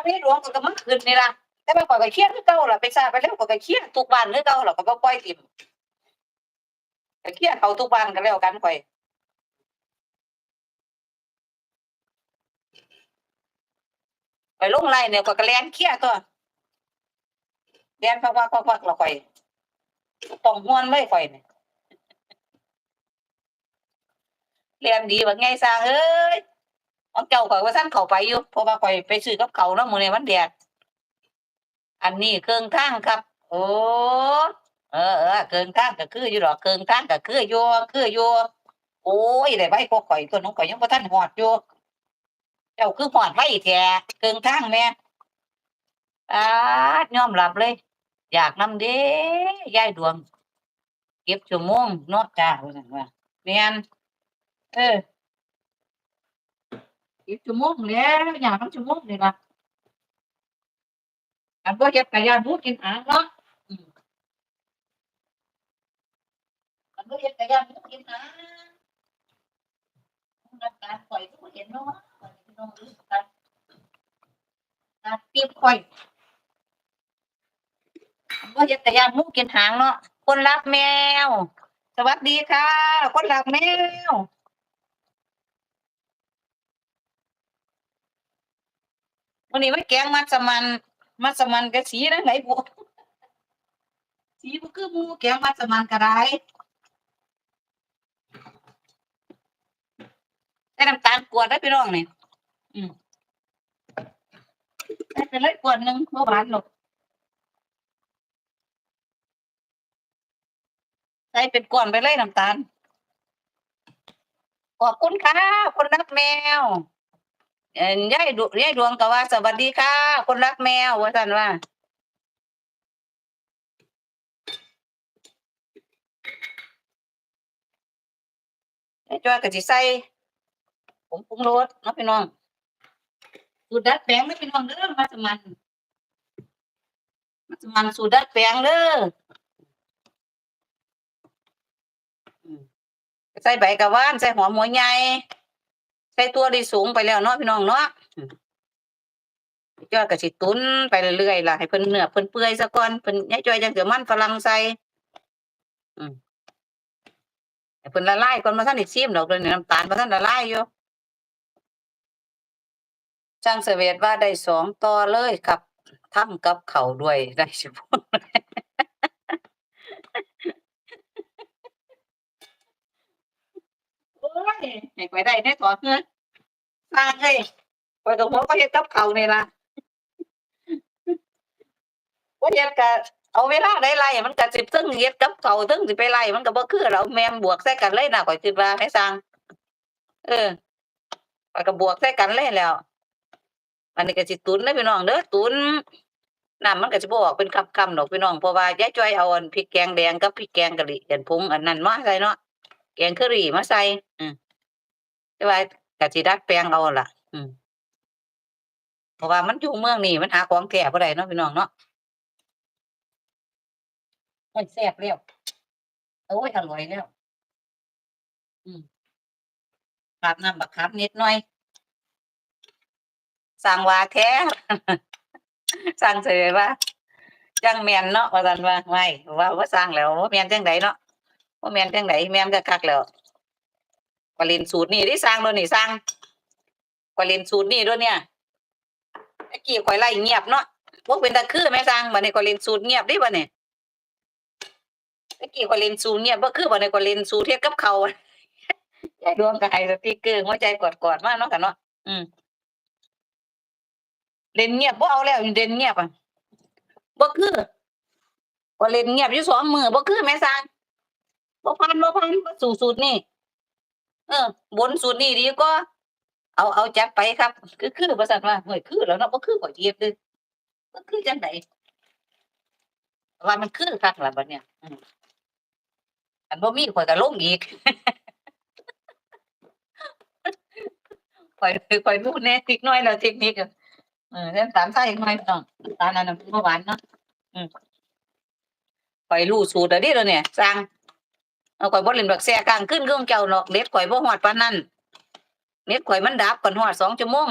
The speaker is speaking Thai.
มันมีหลวงก็มันขึ้นนี่ล่ะแต่ว่าข่อยก็เคียนคือเก่าล่ะไปซาไปแล้วข่อยก็เคียนทุกบ้านคือเก่าล่ะก็บ่ปล่อยทิ่มก็เคียนเขาทุกบ้านก็แล้วกันข่อยไปลงไล่เนี่ยข่อยก็แล่นเคียตัวแล่นพักๆๆๆแล้วข่อยต้องม่วนเลยข่อยเนี่ยเรียนดีว่าไงสร้างเอ้ย ของเจ้าข่อยว่าซั่นเข้าไปอยู่เพราะว่าข่อยไปซื้อกับเขาวเนาะมื้อนี้มันแดดอันนี้เครื่องทางครับ โอ้เออเออเครื่องทางก็คืออยู่ดอกเครื่องทางก็คืออยู่คืออยู่โอ้ยได้ใบก็ข่อยตัวน้องข่อยยังบ่ทันฮอดอยู่เจ้าคือฮอดไว้แท้เครื่องทางแม่อาดยอมรับเลย อยากนำเด้ยายดวง เก็บชั่วโมงนาะจ้าว่าซั่นว่าแม่นเออ เก็บชั่วโมงแล้วอย่ากนำชั่วโมงนี่ล่ะอันบ่เฮ็ดก็ย่านหมูกินหางเนาะอันบ่เฮ็ดก็ย่านหมูกินหางการข่อยก็บ่เห็นเนาะน้องรู้กันการตีบข่อยอันบ่เฮ็ดก็ย่านหมูกินหางเนาะคนรักแมว สวัสดีค่ะ คนรักแมว วันนี้ไม่แกงมัสมันมัสมันก็สีนะไหนบุสีบ่คือมูแกงมัสมันก็ได้ได้น้ำตาลกวดได้พี่น้องนี่อืมได้ไปเลยกวดหนึ่งบ่หวานหรอกใส่เป็นก้อนไปเลยน้ำตาลขอบคุณค่ะคนรักแมว เอ่อยายดวยายดวงก็ว่า สวัสดีค่ะ คนรักแมวว่าซั่นว่า ไอ้จ้อยก็สิใส่ผงปรุงรสเนาะพี่น้องสูตรดัดแปลงเด้อพี่น้องเด้อมาสมันมาสมันสูตรดัดแปลงเด้ออืมใส่ใบกระว่านใส่หอมหัวใหญ่ ส่ตัวดีสูงไปแล้วเนาะพี่น้องเนาะอืมยอดก็สิตุนไปเรื่อยๆล่ะให้เพิ่นเนื้อเพิ่นเปื่อยซะก่อนเพิ่นยายจ้อยจังเดี๋ยวมันฝรั่งใส่อืมให้เพิ่นละลายก่อนมาทันได้ชิมดอกเลยนี่น้ำตาลบ่ทันละลายอยู่ช่างเสเวตว่าได้สองต่อเลยครับทำกับเขาวด้วยได้สิบ่โอ้ ให้ไปได้ได้ต่อเฮือสร้างเอ้ยข้อยก็หัวก็เฮ็ดกับเขาวนี่ล่ะบ่เฮ็ดก็เอาเวลาได้ไล่มันก็สิซึ่งเฮ็ดกับเขาซึ่งสิไปไล่มันก็บ่คือเราแม่มบวกใส่กันเลยนะข้อยคิดว่าให้สร้าง เออข้อยก็บวกใส่กันเลยแล้วอันนี้ก็สิตุนเด้พี่น้องเด้อตุนน้ำมันก็สิบ่ออกเป็นคำๆดอกพี่น้องเพราะว่ายายจ้อยเอาอันพริกแกงแดงกับพริกแกงกะหรี่อันผงอันนั้นมาใส่เนาะแกงเคอรี่มาใส่อืม แต่ว่าก็สิดัดแปลงเอาล่ะ อืมเพราะว่ามันอยู่เมืองนี่มันหาของแท้บ่ได้เนาะพี่น้องเนาะโอ้ยแซ่บแล้วโอ้ยอร่อยแล้วอืมขาดน้ำบักคับนิดหน่อยสั่งว่าแท้สั่งเสยว่าจังแม่นเนาะว่าซั่นว่าไม่ว่าบ่สั่งแล้วบ่าแม่นจังไดเนาะบ่าแม่นจังไดแม่นก็คักแล้ว ก็เล่นสูตรนี่ที่สั่งโดนนี่สั่งก็เล่นสูตรนี่ด้วยเนี่ยตะกี้ข่อยไล่เงียบเนาะบ่เป็นตะคือแม่ซังบัดนี้ข่อยเล่นสูตรเงียบเดิบัดนี้ตะกี้ข่อยเล่นสูตรเงียบบ่คือบัดนี้ข่อยเล่นสูตรเฮ็ดกับเขาวยายดวงก็ให้สติเกอร์หัวใจกอดๆมากเนาะกันเนาะอืมเล่นเงียบบ่เอาแล้วเล่นเงียบอะบ่คือข่เล่นเงียบอยู่สองมือบ่คือแม่ซังบ่ผ่านบ่ผ่านบ่สู่สูตรนี่ เออบนสูตรนี่ดีกว่าเอาเอาจัดไปครับ คือคือบ่ซั่นว่าเฮ้ยคือแล้วเนาะบ่คือข่อยเฮ็ดเด้อมันคือจังไดว่ามันคือคักล่ะบัดเนี้ยอันบ่มีข่อยก็ลงอีกข่อยข่อยรู้แน่นิดหน่อยแล้วเทคนิคอะเออน้ำตาลใส่อีกหน่อยน้องตาลอันนั้นบ่หวานเนาะอืมข่อยรู้สูตรแล้วเดิเดี๋ยวนี้สร้าง ข่อยบ่เล่นบักแซ่กลางขึ้นเครื่องเจ้าหนอกเน็ตข่อยบ่ฮอดปานนั้นเน็ตข่อยมันดับก่อนฮอด2ชั่วโมง